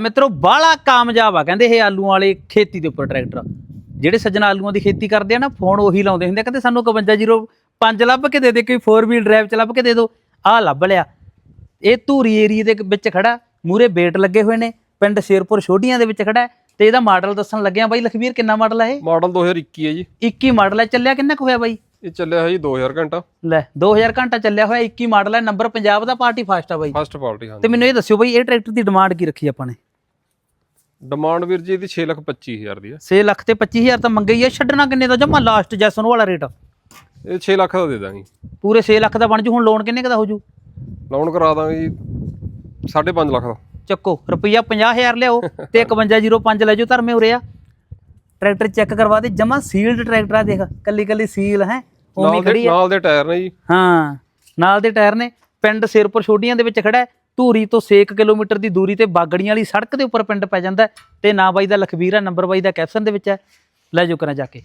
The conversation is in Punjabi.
ਮਿੱਤਰੋ ਬਾਹਲਾ ਕਾਮਯਾਬ ਆ ਕਹਿੰਦੇ ਇਹ ਆਲੂਆਂ ਵਾਲੇ ਖੇਤੀ ਦੇ ਉੱਪਰ ਟਰੈਕਟਰ। ਜਿਹੜੇ ਸੱਜਣ ਆਲੂਆਂ ਦੀ ਖੇਤੀ ਕਰਦੇ ਆ ਨਾ ਫੋਨ ਉਹੀ ਲਾਉਂਦੇ ਹੁੰਦੇ ਆ, ਕਹਿੰਦੇ ਸਾਨੂੰ 5105 ਲੱਭ ਕੇ ਦੇ ਦੇ ਕੋਈ 4 ਵੀਲ ਡਰਾਈਵ ਚ ਲੱਭ ਕੇ ਦੇ ਦਿਓ ਆਹ ਲੱਭ ਲਿਆ। ਇਹ ਧੂਰੀ ਏਰੀਏ ਦੇ ਵਿੱਚ ਖੜਾ ਮੂਰੇ ਬੇਟ ਲੱਗੇ ਹੋਏ ਨੇ ਪਿੰਡ ਸ਼ੇਰਪੁਰ ਛੋਟੀਆਂ ਦੇ ਵਿੱਚ ਖੜਾ ਤੇ ਇਹਦਾ ਮਾਡਲ ਦੱਸਣ ਲੱਗਿਆ ਬਾਈ ਲਖਵੀਰ ਕਿੰਨਾ ਮਾਡਲ ਹੈ ਇਹ? ਮਾਡਲ 2021 ਹੈ ਜੀ। 21 ਮਾਡਲ ਹੈ ਚੱਲਿਆ ਕਿੰਨਾ ਕੁ ਹੋਇਆ ਬਾਈ? ਇਹ ਚੱਲਿਆ ਹੈ ਜੀ 2000 ਘੰਟਾ। ਲੈ 2000 ਘੰਟਾ ਚੱਲਿਆ ਹੋਇਆ 21 ਮਾਡਲ ਹੈ ਨੰਬਰ ਪੰਜਾਬ ਦਾ ਪਾਰਟੀ ਫਾਸਟ ਆ ਬਾਈ। ਫਸਟ ਪਾਰਟੀ ਹਾਂ ਤੇ ਮੈਨੂੰ ਇਹ ਦੱਸਿਓ ਬਾਈ ਇਹ ਟਰੈਕਟਰ ਦੀ ਡਿਮਾਂਡ ਕੀ ਰੱਖੀ ਆਪਾਂ ਨੇ? ਡਿਮਾਂਡ ਵੀਰ ਜੀ ਇਹਦੀ 6 ਲੱਖ 25000 ਦੀ ਹੈ 6 ਲੱਖ ਤੇ 25000 ਤਾਂ ਮੰਗੇ ਹੀ ਆ ਛੱਡਣਾ ਕਿੰਨੇ ਦਾ ਜਮਾ ਲਾਸਟ ਜੈਸਨ ਵਾਲਾ ਰੇਟ ਇਹ 6 ਲੱਖ ਦਾ ਦੇ ਦਾਂਗੇ। ਪੂਰੇ 6 ਲੱਖ ਦਾ ਬਣ ਜੂ ਹੁਣ ਲੋਨ ਕਿੰਨੇ ਕੁ ਦਾ ਹੋ ਜੂ? ਲੋਨ ਕਰਾ ਦਾਂਗੇ ਜੀ 5.5 ਲੱਖ ਦਾ। ਚੱਕੋ ਰੁਪਈਆ 50000 ਲਿਆਓ ਤੇ 5105 ਲੈ ਜਾਓ ਧਰਮੇ ਉਰੇ ਆ। ਟਰੈਕਟਰ ਚੈੱਕ ਕਰਵਾ ਦੇ ਜਮਾ ਸੀਲਡ ਟਰੈਕਟਰ ਆ ਦੇਖ ਕੱਲੀ ਕੱਲੀ ਸੀਲ ਹੈ ਉਵੇਂ ਖੜੀ ਆ। ਨਾਲ ਦੇ ਟਾਇਰ ਨੇ ਜੀ। ਹਾਂ ਨਾਲ ਦੇ ਟਾਇਰ ਨੇ ਪਿੰਡ ਸਿਰਪੁਰ ਛੋਟੀਆਂ ਦੇ ਵਿੱਚ ਖੜਾ ਹੈ ਧੂਰੀ ਤੋਂ 6 ਕਿਲੋਮੀਟਰ ਦੀ ਦੂਰੀ ਤੇ ਬਾਗੜੀਆਂ ਵਾਲੀ ਸੜਕ ਦੇ ਉੱਪਰ ਪਿੰਡ ਪੈ ਜਾਂਦਾ ਹੈ ਤੇ ਨਾਂ ਬਾਈ ਦਾ ਲਖਬੀਰ ਆ ਨੰਬਰ ਬਾਈ ਦਾ ਕੈਪਸ਼ਨ ਦੇ ਵਿੱਚ ਹੈ। ਲੈ ਜਾਓ ਕਰਾਂ ਜਾ ਕੇ।